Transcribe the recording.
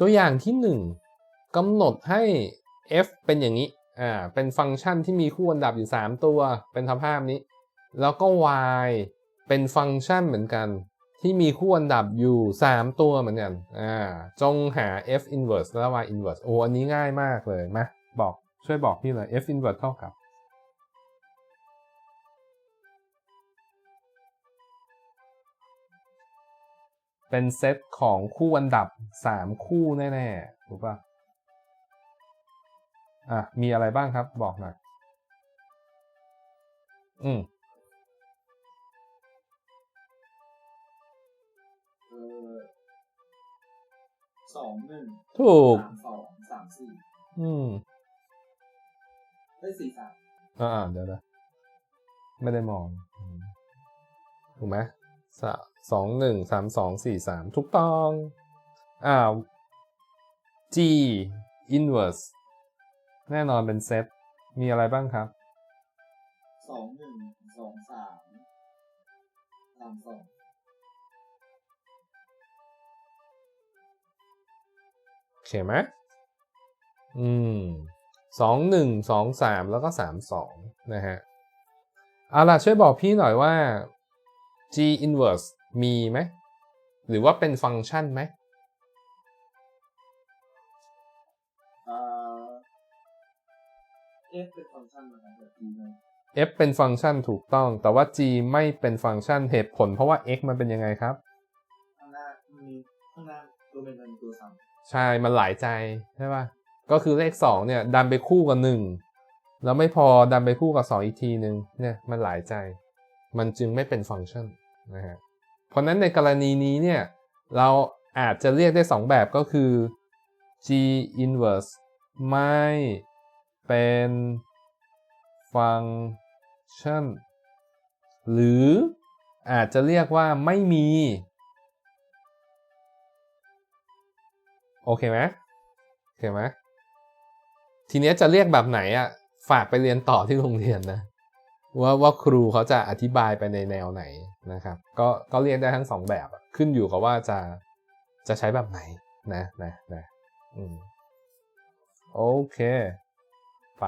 ตัวอย่างที่ 1กำหนดให้ f เป็นอย่างนี้ อ่า เป็นฟังก์ชันที่มีคู่อันดับอยู่ 3 ตัว เป็นสภาพนี้ แล้วก็ y เป็นฟังก์ชันเหมือนกัน ที่มีคู่อันดับอยู่ 3 ตัวเหมือนกัน อ่า จงหา f inverse และ y inverse โอ้ อันนี้ง่ายมากเลย มา บอก ช่วยบอกพี่เลย f inverse เท่ากับ เป็นเซตของคู่อันดับ 3 คู่แน่ๆถูกป่ะอะ มีอะไรบ้างครับบอกหน่อย อืมเออสองหนึ่งถูกสามสองสามสี่อืมได้ยสี่สามอ่าเดี๋ยวนะไม่ได้มองอืมถูกไหม สองหนึ่งสามสองสี่สามถูกต้องอ่า G inverse แน่นอนเป็นเซต มีอะไรบ้างครับสองหนึ่งสองสามสามสองโอเคไหมอืมสองหนึ่งสองสามแล้วก็สามสองนะฮะเอาล่ะช่วยบอกพี่หน่อยว่า G inverse มีไหม หรือว่าเป็นฟังก์ชันไหมเอ่อ f เป็นฟังก์ชันมาครับแบบ g เลย f เป็นฟังก์ชันถูกต้อง แต่ว่า g ไม่เป็นฟังก์ชันเหตุผล เพราะว่า x มันเป็นยังไงครับ ข้างหน้ามีข้างหน้าตัวเป็นเป็นตัวซ้ใช่ มันหลายใจใช่ป่ะ ก็คือเลข 2 เนี่ย ดันไปคู่กับ 1 แล้วไม่พอดันไปคู่กับ 2 อีกทีนึงเนี่ย มันหลายใจ มันจึงไม่เป็นฟังก์ชัน นะฮะเพราะนั้นในกรณีนี้เนี่ยเราอาจจะเรียกได้ 2 แบบก็คือ g inverse ไม่เป็นฟังก์ชันหรืออาจจะเรียกว่าไม่มี โอเคไหมโอเคไหมทีเนี้ยจะเรียกแบบไหนอะฝากไปเรียนต่อที่โรงเรียนนะ ว่าว่าครูเขาจะอธิบายไปในแนวไหนนะครับ ก็ก็เรียนได้ทั้งสองแบบขึ้นอยู่กับว่าจะจะใช้แบบไหนนะนะนะอืมโอเค ไป